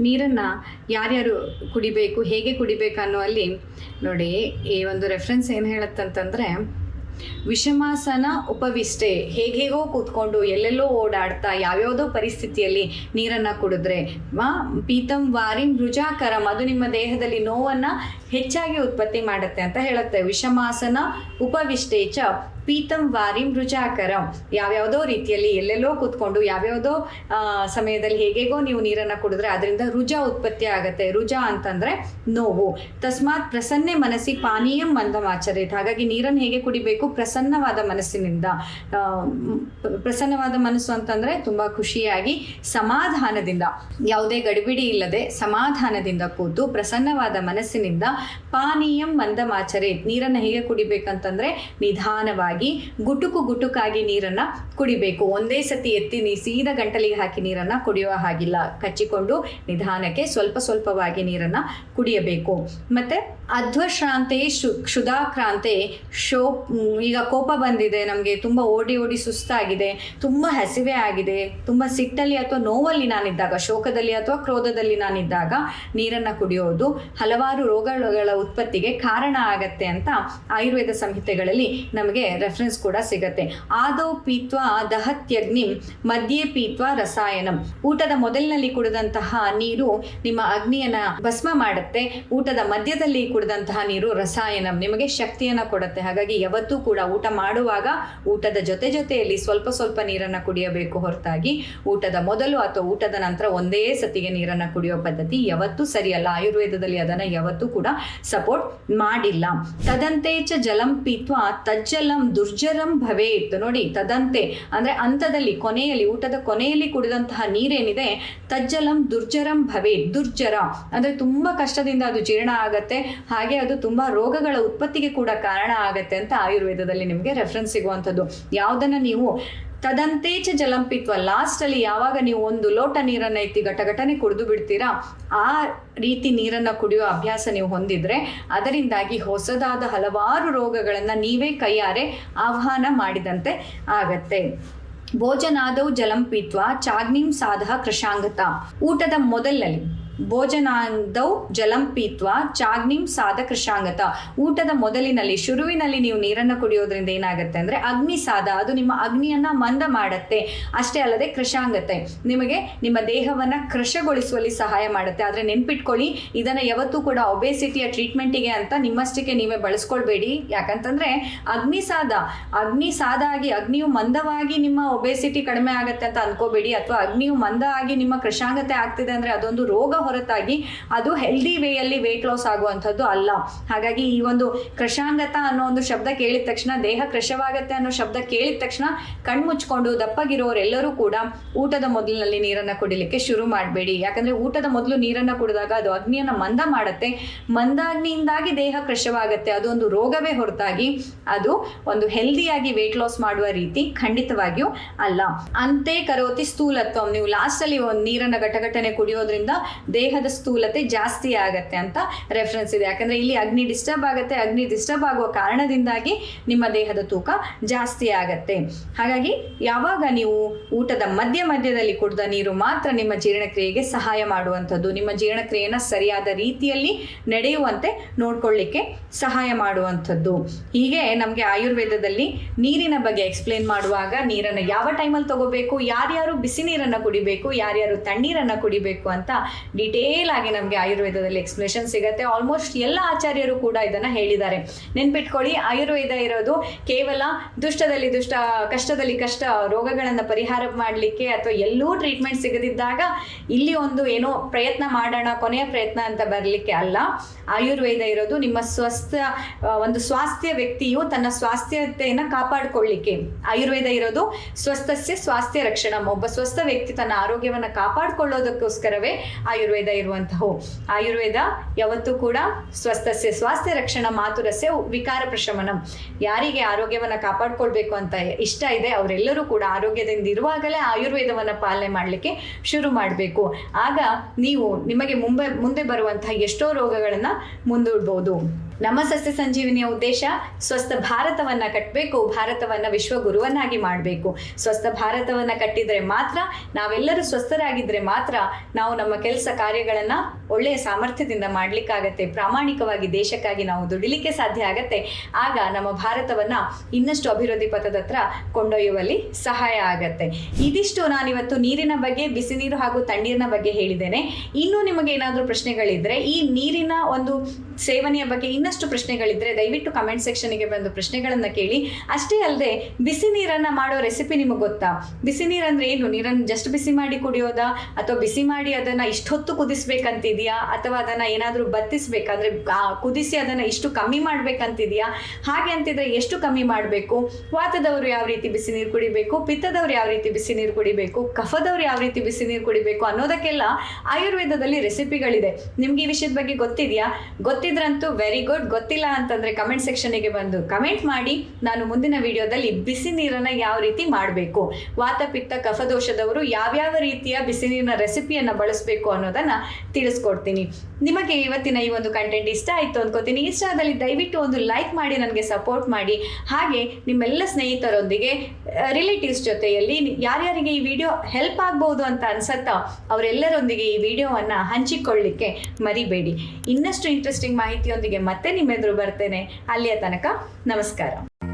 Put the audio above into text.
ನೀರನ್ನು ಯಾರ್ಯಾರು ಕುಡಿಬೇಕು, ಹೇಗೆ ಕುಡಿಬೇಕು ಅನ್ನೋ ಅಲ್ಲಿ ನೋಡಿ, ಈ ಒಂದು ರೆಫರೆನ್ಸ್ ಏನು ಹೇಳುತ್ತಂತಂದರೆ, ವಿಷಮಾಸನ ಉಪವಿಷ್ಟೆ ಹೇಗೇಗೋ ಕೂತ್ಕೊಂಡು ಎಲ್ಲೆಲ್ಲೋ ಓಡಾಡ್ತಾ ಯಾವ್ಯಾವುದೋ ಪರಿಸ್ಥಿತಿಯಲ್ಲಿ ನೀರನ್ನು ಕುಡಿದ್ರೆ ಪೀತಂ ವಾರಿಂ ರುಜಾಕರಂ ಅದು ನಿಮ್ಮ ದೇಹದಲ್ಲಿ ನೋವನ್ನು ಹೆಚ್ಚಾಗಿ ಉತ್ಪತ್ತಿ ಮಾಡುತ್ತೆ ಅಂತ ಹೇಳುತ್ತೆ. ವಿಷಮಾಸನ ಉಪವಿಷ್ಟೆ ಚ ಪೀತಂ ವಾರಿಂ ರುಜಾಕರಂ. ಯಾವ್ಯಾವುದೋ ರೀತಿಯಲ್ಲಿ ಎಲ್ಲೆಲ್ಲೋ ಕೂತ್ಕೊಂಡು ಯಾವ್ಯಾವುದೋ ಸಮಯದಲ್ಲಿ ಹೇಗೆಗೋ ನೀವು ನೀರನ್ನು ಕುಡಿದ್ರೆ ಅದರಿಂದ ರುಜ ಉತ್ಪತ್ತಿ ಆಗುತ್ತೆ. ರುಜ ಅಂತಂದ್ರೆ ನೋವು. ತಸ್ಮಾತ್ ಪ್ರಸನ್ನೆ ಮನಸ್ಸಿ ಪಾನೀಯಂ ಮಂದಮಾಚರಿತ್ ಹಾಗಾಗಿ ನೀರನ್ನು ಹೇಗೆ ಕುಡಿಬೇಕು? ಪ್ರಸನ್ನವಾದ ಮನಸ್ಸಿನಿಂದ. ಪ್ರಸನ್ನವಾದ ಮನಸ್ಸು ಅಂತಂದ್ರೆ ತುಂಬಾ ಖುಷಿಯಾಗಿ ಸಮಾಧಾನದಿಂದ. ಯಾವುದೇ ಗಡಿಬಿಡಿ ಇಲ್ಲದೆ ಸಮಾಧಾನದಿಂದ ಕೂತು ಪ್ರಸನ್ನವಾದ ಮನಸ್ಸಿನಿಂದ ಪಾನೀಯಂ ಮಂದಮಾಚರೇತ್ ನೀರನ್ನು ಹೇಗೆ ಕುಡಿಬೇಕಂತಂದರೆ ನಿಧಾನವಾಗಿ. ಗುಟುಕು ಗುಟುಕಾಗಿ ನೀರನ್ನ ಕುಡಿಬೇಕು. ಒಂದೇ ಸತಿ ಎತ್ತಿ ನೀ ಸೀದ ಗಂಟಲಿಗೆ ಹಾಕಿ ನೀರನ್ನ ಕುಡಿಯುವ ಹಾಗಿಲ್ಲ. ಕಚ್ಚಿಕೊಂಡು ನಿಧಾನಕ್ಕೆ ಸ್ವಲ್ಪ ಸ್ವಲ್ಪವಾಗಿ ನೀರನ್ನ ಕುಡಿಯಬೇಕು. ಮತ್ತೆ ಅಧ್ವಶ್ರಾಂತೆ, ಶು, ಕ್ಷುಧಾಕ್ರಾಂತೆ, ಶೋ ಈಗ ಕೋಪ ಬಂದಿದೆ. ನಮಗೆ ತುಂಬ ಓಡಿ ಓಡಿ ಸುಸ್ತಾಗಿದೆ. ತುಂಬ ಹಸಿವೆ ಆಗಿದೆ. ತುಂಬ ಸಿಟ್ಟಲ್ಲಿ ಅಥವಾ ನೋವಲ್ಲಿ ನಾನಿದ್ದಾಗ, ಶೋಕದಲ್ಲಿ ಅಥವಾ ಕ್ರೋಧದಲ್ಲಿ ನಾನಿದ್ದಾಗ ನೀರನ್ನು ಕುಡಿಯೋದು ಹಲವಾರು ರೋಗಗಳ ಉತ್ಪತ್ತಿಗೆ ಕಾರಣ ಆಗತ್ತೆ ಅಂತ ಆಯುರ್ವೇದ ಸಂಹಿತೆಗಳಲ್ಲಿ ನಮಗೆ ರೆಫರೆನ್ಸ್ ಕೂಡ ಸಿಗತ್ತೆ. ಆದೋ ಪೀತ್ವ, ದಹತ್ಯಗ್ನಿಂ, ಮಧ್ಯೆ ಪೀತ್ವ, ರಸಾಯನಂ. ಊಟದ ಮೊದಲಿನಲ್ಲಿ ಕುಡಿದಂತಹ ನೀರು ನಿಮ್ಮ ಅಗ್ನಿಯನ್ನ ಭಸ್ಮ ಮಾಡುತ್ತೆ. ಊಟದ ಮಧ್ಯದಲ್ಲಿ ಕುಡಿದಂತಹ ನೀರು ರಸಾಯನಂ. ನಿಮಗೆ ಶಕ್ತಿಯನ್ನ ಕೊಡುತ್ತೆ. ಹಾಗಾಗಿ ಯಾವತ್ತೂ ಕೂಡ ಊಟ ಮಾಡುವಾಗ ಊಟದ ಜೊತೆ ಜೊತೆಯಲ್ಲಿ ಸ್ವಲ್ಪ ಸ್ವಲ್ಪ ನೀರನ್ನ ಕುಡಿಯಬೇಕು ಹೊರತಾಗಿ. ಊಟದ ಮೊದಲು ಅಥವಾ ಊಟದ ನಂತರ ಒಂದೇ ಸತಿಗೆ ನೀರನ್ನ ಕುಡಿಯೋ ಪದ್ಧತಿ ಯಾವತ್ತೂ ಸರಿಯಲ್ಲ. ಆಯುರ್ವೇದದಲ್ಲಿ ಅದನ್ನ ಯಾವತ್ತೂ ಕೂಡ ಸಪೋರ್ಟ್ ಮಾಡಿಲ್ಲ. ತದಂತೆ ಜಲಂ ಪೀತ್ವ, ತಜ್ಜಲಂ ದುರ್ಜರಂ ಭವೇತ್. ನೋಡಿ, ತದಂತೆ, ಅಂದ್ರೆ ಅಂತದಲ್ಲಿ ಕೊನೆಯಲ್ಲಿ, ಊಟದ ಕೊನೆಯಲ್ಲಿ ಕುಡಿದಂತಹ ನೀರೇನಿದೆ? ತಜ್ಜಲಂ ದುರ್ಜರಂ ಭವೇತ್. ದುರ್ಜರ, ಅಂದ್ರೆ ತುಂಬಾ ಕಷ್ಟದಿಂದ ಅದು ಜೀರ್ಣ ಆಗತ್ತೆ. ಹಾಗೆ ಅದು ತುಂಬಾ ರೋಗಗಳ ಉತ್ಪತ್ತಿಗೆ ಕೂಡ ಕಾರಣ ಆಗತ್ತೆ ಅಂತ ಆಯುರ್ವೇದದಲ್ಲಿ ನಿಮಗೆ ರೆಫರೆನ್ಸ್ ಸಿಗುವಂಥದ್ದು. ಯಾವುದನ್ನು ನೀವು ತದಂತೇಚ ಜಲಂಪಿತ್ವ ಲಾಸ್ಟ್ ಅಲ್ಲಿ ಯಾವಾಗ ನೀವು ಒಂದು ಲೋಟ ನೀರನ್ನ ಎತ್ತಿ ಘಟಘಟನೆ ಕುಡಿದು ಬಿಡ್ತೀರಾ, ಆ ರೀತಿ ನೀರನ್ನ ಕುಡಿಯೋ ಅಭ್ಯಾಸ ನೀವು ಹೊಂದಿದ್ರೆ ಅದರಿಂದಾಗಿ ಹೊಸದಾದ ಹಲವಾರು ರೋಗಗಳನ್ನು ನೀವೇ ಕೈಯಾರೆ ಆಹ್ವಾನ ಮಾಡಿದಂತೆ ಆಗತ್ತೆ. ಭೋಜನಾದವು ಜಲಂಪಿತ್ವ ಚಾಗ್ನಿಂ ಸಾಧ ಕೃಷಾಂಗತ. ಊಟದ ಮೊದಲಲ್ಲಿ ಭೋಜನಾದೌ ಜಲಂ ಪೀತ್ವ ಚಾಗ್ನಿಂ ಸಾಧ ಕೃಷಾಂಗತ ಊಟದ ಮೊದಲಿನಲ್ಲಿ, ಶುರುವಿನಲ್ಲಿ ನೀವು ನೀರನ್ನು ಕುಡಿಯೋದ್ರಿಂದ ಏನಾಗುತ್ತೆ ಅಂದ್ರೆ ಅಗ್ನಿ ಸಾಧ ಅದು ನಿಮ್ಮ ಅಗ್ನಿಯನ್ನ ಮಂದ ಮಾಡತ್ತೆ. ಅಷ್ಟೇ ಅಲ್ಲದೆ ಕೃಷಾಂಗತೆ. ನಿಮಗೆ ನಿಮ್ಮ ದೇಹವನ್ನ ಕೃಷಗೊಳಿಸುವಲ್ಲಿ ಸಹಾಯ ಮಾಡುತ್ತೆ. ಆದ್ರೆ ನೆನ್ಪಿಟ್ಕೊಳ್ಳಿ, ಇದನ್ನ ಯಾವತ್ತೂ ಕೂಡ ಒಬೇಸಿಟಿಯ ಟ್ರೀಟ್ಮೆಂಟಿಗೆ ಅಂತ ನಿಮ್ಮಷ್ಟಕ್ಕೆ ನೀವೇ ಬಳಸ್ಕೊಳ್ಬೇಡಿ. ಯಾಕಂತಂದ್ರೆ ಅಗ್ನಿ ಸಾಧ ಅಗ್ನಿ ಸಾದ ಆಗಿ ಅಗ್ನಿಯು ಮಂದವಾಗಿ ನಿಮ್ಮ ಒಬೇಸಿಟಿ ಕಡಿಮೆ ಆಗುತ್ತೆ ಅಂತ ಅನ್ಕೋಬೇಡಿ. ಅಥವಾ ಅಗ್ನಿಯು ಮಂದ ಆಗಿ ನಿಮ್ಮ ಕೃಷಾಂಗತೆ ಆಗ್ತಿದೆ ಅಂದ್ರೆ ಅದೊಂದು ರೋಗ ಹೊರತಾಗಿ ಅದು ಹೆಲ್ದಿ ವೇಯಲ್ಲಿ ವೇಟ್ ಲಾಸ್ ಆಗುವಂಥದ್ದು ಅಲ್ಲ. ಹಾಗಾಗಿ ಈ ಒಂದು ಕೃಷಾಂಗತ ಅನ್ನೋ ಒಂದು ಶಬ್ದ ಕೇಳಿದ ತಕ್ಷಣ, ದೇಹ ಕೃಶವಾಗತ್ತೆ ಅನ್ನೋ ಶಬ್ದ ಕೇಳಿದ ತಕ್ಷಣ ಕಣ್ಮುಚ್ಕೊಂಡು ದಪ್ಪಗಿರೋರೆಲ್ಲರೂ ಕೂಡ ಊಟದ ಮೊದಲಿನಲ್ಲಿ ನೀರನ್ನ ಕುಡಿಲಿಕ್ಕೆ ಶುರು ಮಾಡಬೇಡಿ. ಯಾಕಂದ್ರೆ ಊಟದ ಮೊದಲು ನೀರನ್ನ ಕುಡಿದಾಗ ಅದು ಅಗ್ನಿಯನ್ನ ಮಂದ ಮಾಡುತ್ತೆ. ಮಂದಾಗ್ನಿಯಿಂದಾಗಿ ದೇಹ ಕೃಶವಾಗತ್ತೆ ಅದೊಂದು ರೋಗವೇ ಹೊರತಾಗಿ ಅದು ಒಂದು ಹೆಲ್ದಿಯಾಗಿ ವೆಯ್ಟ್ ಲಾಸ್ ಮಾಡುವ ರೀತಿ ಖಂಡಿತವಾಗಿಯೂ ಅಲ್ಲ. ಅಂತೆ ಕರೋತಿ ಸ್ಥೂಲತ್ವ. ನೀವು ಲಾಸ್ಟ್ ಅಲ್ಲಿ ಒಂದು ನೀರನ್ನ ಘಟಘಟನೆ ಕುಡಿಯೋದ್ರಿಂದ ದೇಹದ ಸ್ಥೂಲತೆ ಜಾಸ್ತಿ ಆಗತ್ತೆ ಅಂತ ರೆಫರೆನ್ಸ್ ಇದೆ. ಯಾಕಂದ್ರೆ ಇಲ್ಲಿ ಅಗ್ನಿ ಡಿಸ್ಟರ್ಬ್ ಆಗುತ್ತೆ. ಅಗ್ನಿ ಡಿಸ್ಟರ್ಬ್ ಆಗುವ ಕಾರಣದಿಂದಾಗಿ ನಿಮ್ಮ ದೇಹದ ತೂಕ ಜಾಸ್ತಿ ಆಗತ್ತೆ. ಹಾಗಾಗಿ ಯಾವಾಗ ನೀವು ಊಟದ ಮಧ್ಯ ಮಧ್ಯದಲ್ಲಿ ಕುಡಿದ ನೀರು ಮಾತ್ರ ನಿಮ್ಮ ಜೀರ್ಣಕ್ರಿಯೆಗೆ ಸಹಾಯ ಮಾಡುವಂಥದ್ದು, ನಿಮ್ಮ ಜೀರ್ಣಕ್ರಿಯೆನ ಸರಿಯಾದ ರೀತಿಯಲ್ಲಿ ನಡೆಯುವಂತೆ ನೋಡ್ಕೊಳ್ಳಿಕ್ಕೆ ಸಹಾಯ ಮಾಡುವಂಥದ್ದು. ಹೀಗೆ ನಮಗೆ ಆಯುರ್ವೇದದಲ್ಲಿ ನೀರಿನ ಬಗ್ಗೆ ಎಕ್ಸ್ಪ್ಲೇನ್ ಮಾಡುವಾಗ ನೀರನ್ನು ಯಾವ ಟೈಮಲ್ಲಿ ತಗೋಬೇಕು, ಯಾರ್ಯಾರು ಬಿಸಿ ನೀರನ್ನು ಕುಡಿಬೇಕು, ಯಾರ್ಯಾರು ತಣ್ಣೀರನ್ನು ಕುಡಿಬೇಕು ಅಂತ ಡಿಟೇಲ್ ಆಗಿ ನಮಗೆ ಆಯುರ್ವೇದದಲ್ಲಿ ಎಕ್ಸ್ಪ್ಲೇಷನ್ ಸಿಗುತ್ತೆ. ಆಲ್ಮೋಸ್ಟ್ ಎಲ್ಲ ಆಚಾರ್ಯರು ಕೂಡ ಇದನ್ನ ಹೇಳಿದ್ದಾರೆ. ನೆನ್ಪಿಟ್ಕೊಳ್ಳಿ, ಆಯುರ್ವೇದ ಇರೋದು ಕೇವಲ ದುಷ್ಟದಲ್ಲಿ ದುಷ್ಟ, ಕಷ್ಟದಲ್ಲಿ ಕಷ್ಟ ರೋಗಗಳನ್ನು ಪರಿಹಾರ ಮಾಡಲಿಕ್ಕೆ ಅಥವಾ ಎಲ್ಲೂ ಟ್ರೀಟ್ಮೆಂಟ್ ಸಿಗದಿದ್ದಾಗ ಇಲ್ಲಿ ಒಂದು ಏನೋ ಪ್ರಯತ್ನ ಮಾಡೋಣ, ಕೊನೆಯ ಪ್ರಯತ್ನ ಅಂತ ಬರಲಿಕ್ಕೆ ಅಲ್ಲ. ಆಯುರ್ವೇದ ಇರೋದು ನಿಮ್ಮ ಸ್ವಸ್ಥ ಒಂದು ಸ್ವಾಸ್ಥ್ಯ ವ್ಯಕ್ತಿಯು ತನ್ನ ಸ್ವಾಸ್ಥ್ಯತೆಯನ್ನು ಕಾಪಾಡಿಕೊಳ್ಳಿಕ್ಕೆ. ಆಯುರ್ವೇದ ಇರೋದು ಸ್ವಸ್ಥಸ್ಯ ಸ್ವಾಸ್ಥ್ಯ ರಕ್ಷಣ. ಒಬ್ಬ ಸ್ವಸ್ಥ ವ್ಯಕ್ತಿ ತನ್ನ ಆರೋಗ್ಯವನ್ನು ಕಾಪಾಡಿಕೊಳ್ಳೋದಕ್ಕೋಸ್ಕರವೇ ಆಯುರ್ವೇದ ಇರುವಂತಹ ಆಯುರ್ವೇದ ಯಾವತ್ತೂ ಕೂಡ ಸ್ವಸ್ಥಸ್ಯ, ಸ್ವಾಸ್ಥ್ಯ ರಕ್ಷಣ, ಮಾತುರಸ್ಯ, ವಿಕಾರ ಪ್ರಶಮನಂ. ಯಾರಿಗೆ ಆರೋಗ್ಯವನ್ನು ಕಾಪಾಡ್ಕೊಳ್ಬೇಕು ಅಂತ ಇಷ್ಟ ಇದೆ, ಅವರೆಲ್ಲರೂ ಕೂಡ ಆರೋಗ್ಯದಿಂದ ಇರುವಾಗಲೇ ಆಯುರ್ವೇದವನ್ನು ಪಾಲನೆ ಮಾಡಲಿಕ್ಕೆ ಶುರು ಮಾಡಬೇಕು. ಆಗ ನೀವು ನಿಮಗೆ ಮುಂಬೆ, ಮುಂದೆ ಬರುವಂತಹ ಎಷ್ಟೋ ರೋಗಗಳನ್ನು ಮುಂದೂಡ್ಬೋದು. ನಮ್ಮ ಸಸ್ಯ ಸಂಜೀವಿನಿಯ ಉದ್ದೇಶ ಸ್ವಸ್ಥ ಭಾರತವನ್ನ ಕಟ್ಟಬೇಕು ಭಾರತವನ್ನ ವಿಶ್ವಗುರುವನ್ನಾಗಿ ಮಾಡಬೇಕು. ಸ್ವಸ್ಥ ಭಾರತವನ್ನ ಕಟ್ಟಿದ್ರೆ ಮಾತ್ರ, ನಾವೆಲ್ಲರೂ ಸ್ವಸ್ಥರಾಗಿದ್ರೆ ಮಾತ್ರ ನಾವು ನಮ್ಮ ಕೆಲಸ ಕಾರ್ಯಗಳನ್ನ ಒಳ್ಳೆಯ ಸಾಮರ್ಥ್ಯದಿಂದ ಮಾಡ್ಲಿಕ್ಕಾಗತ್ತೆ. ಪ್ರಾಮಾಣಿಕವಾಗಿ ದೇಶಕ್ಕಾಗಿ ನಾವು ದುಡಿಲಿಕ್ಕೆ ಸಾಧ್ಯ ಆಗತ್ತೆ. ಆಗ ನಮ್ಮ ಭಾರತವನ್ನ ಇನ್ನಷ್ಟು ಅಭಿವೃದ್ಧಿ ಪಥದತ್ರ ಕೊಂಡೊಯ್ಯುವಲ್ಲಿ ಸಹಾಯ ಆಗತ್ತೆ. ಇದಿಷ್ಟು ನಾನಿವತ್ತು ನೀರಿನ ಬಗ್ಗೆ ಬಿಸಿ ನೀರು ಹಾಗೂ ತಣ್ಣೀರಿನ ಬಗ್ಗೆ ಹೇಳಿದ್ದೇನೆ. ಇನ್ನೂ ನಿಮಗೆ ಏನಾದರೂ ಪ್ರಶ್ನೆಗಳಿದ್ರೆ ಈ ನೀರಿನ ಒಂದು ಸೇವನೆಯ ಬಗ್ಗೆ ಇನ್ನಷ್ಟು ಪ್ರಶ್ನೆಗಳಿದ್ರೆ ದಯವಿಟ್ಟು ಕಮೆಂಟ್ ಸೆಕ್ಷನ್ಗೆ ಬಂದು ಪ್ರಶ್ನೆಗಳನ್ನ ಕೇಳಿ. ಅಷ್ಟೇ ಅಲ್ಲದೆ, ಬಿಸಿ ನೀರನ್ನ ಮಾಡೋ ರೆಸಿಪಿ ನಿಮಗೆ ಗೊತ್ತಾ? ಬಿಸಿ ನೀರಂದ್ರೆ ಏನು? ನೀರನ್ನು ಜಸ್ಟ್ ಬಿಸಿ ಮಾಡಿ ಕುಡಿಯೋದಾ? ಅಥವಾ ಬಿಸಿ ಮಾಡಿ ಅದನ್ನ ಇಷ್ಟೊತ್ತು ಕುದಿಸ್ಬೇಕಂತಿದೆಯಾ? ಅಥವಾ ಅದನ್ನ ಏನಾದರೂ ಬತ್ತಿಸ್ಬೇಕಾದ್ರೆ ಕುದಿಸಿ ಅದನ್ನ ಇಷ್ಟು ಕಮ್ಮಿ ಮಾಡ್ಬೇಕಂತಿದ್ಯಾ? ಹಾಗೆ ಅಂತಿದ್ರೆ ಎಷ್ಟು ಕಮ್ಮಿ ಮಾಡಬೇಕು? ವಾತದವರು ಯಾವ ರೀತಿ ಬಿಸಿ ನೀರು ಕುಡಿಬೇಕು? ಪಿತ್ತದವ್ರು ಯಾವ ರೀತಿ ಬಿಸಿ ನೀರು ಕುಡಿಬೇಕು? ಕಫದವ್ರು ಯಾವ ರೀತಿ ಬಿಸಿ ನೀರು ಕುಡಿಬೇಕು? ಅನ್ನೋದಕ್ಕೆಲ್ಲ ಆಯುರ್ವೇದದಲ್ಲಿ ರೆಸಿಪಿಗಳಿದೆ ನಿಮ್ಗೆ ಈ ವಿಷಯದ ಬಗ್ಗೆ ಗೊತ್ತಿದೆಯಾ? ಗೊತ್ತಿದ್ರಂತೂ ವೆರಿ ಗುಡ್ ಗೊತ್ತಿಲ್ಲ ಅಂತಂದ್ರೆ ಕಮೆಂಟ್ ಸೆಕ್ಷನ್ಗೆ ಬಂದು ಕಮೆಂಟ್ ಮಾಡಿ. ನಾನು ಮುಂದಿನ ವಿಡಿಯೋದಲ್ಲಿ ಬಿಸಿ ನೀರನ್ನ ಯಾವ ರೀತಿ ಮಾಡಬೇಕು? ವಾತ ಪಿತ್ತ ಕಫದೋಷದವರು ಯಾವ್ಯಾವ ರೀತಿಯ ಬಿಸಿ ನೀರಿನ ರೆಸಿಪಿಯನ್ನ ಬಳಸಬೇಕು ಅನ್ನೋದನ್ನ ತಿಳಿಸ್ಕೊಡ್ತೀನಿ. ನಿಮಗೆ ಇವತ್ತಿನ ಈ ಒಂದು ಕಂಟೆಂಟ್ ಇಷ್ಟ ಆಯ್ತು ಅಂದ್ಕೋತೀನಿ ಇಷ್ಟ ಆದಲ್ಲಿ ದಯವಿಟ್ಟು ಒಂದು ಲೈಕ್ ಮಾಡಿ, ನನಗೆ ಸಪೋರ್ಟ್ ಮಾಡಿ. ಹಾಗೆ ನಿಮ್ಮೆಲ್ಲ ಸ್ನೇಹಿತರೊಂದಿಗೆ ರಿಲೇಟಿವ್ಸ್ ಜೊತೆಯಲ್ಲಿ ಯಾರ್ಯಾರಿಗೆ ಈ ವಿಡಿಯೋ ಹೆಲ್ಪ್ ಆಗ್ಬೋದು ಅಂತ ಅನ್ಸತ್ತಾ ಅವರೆಲ್ಲರೊಂದಿಗೆ ಈ ವಿಡಿಯೋವನ್ನ ಹಂಚಿಕೊಳ್ಳಿಕ್ಕೆ ಮರಿಬೇಡಿ. ಇನ್ನಷ್ಟು ಇಂಟ್ರೆಸ್ಟಿಂಗ್ ಮಾಹಿತಿಯೊಂದಿಗೆ ಮತ್ತೆ ನಿಮ್ಮೆದುರು ಬರ್ತೇನೆ. ಅಲ್ಲಿಯ ತನಕ ನಮಸ್ಕಾರ.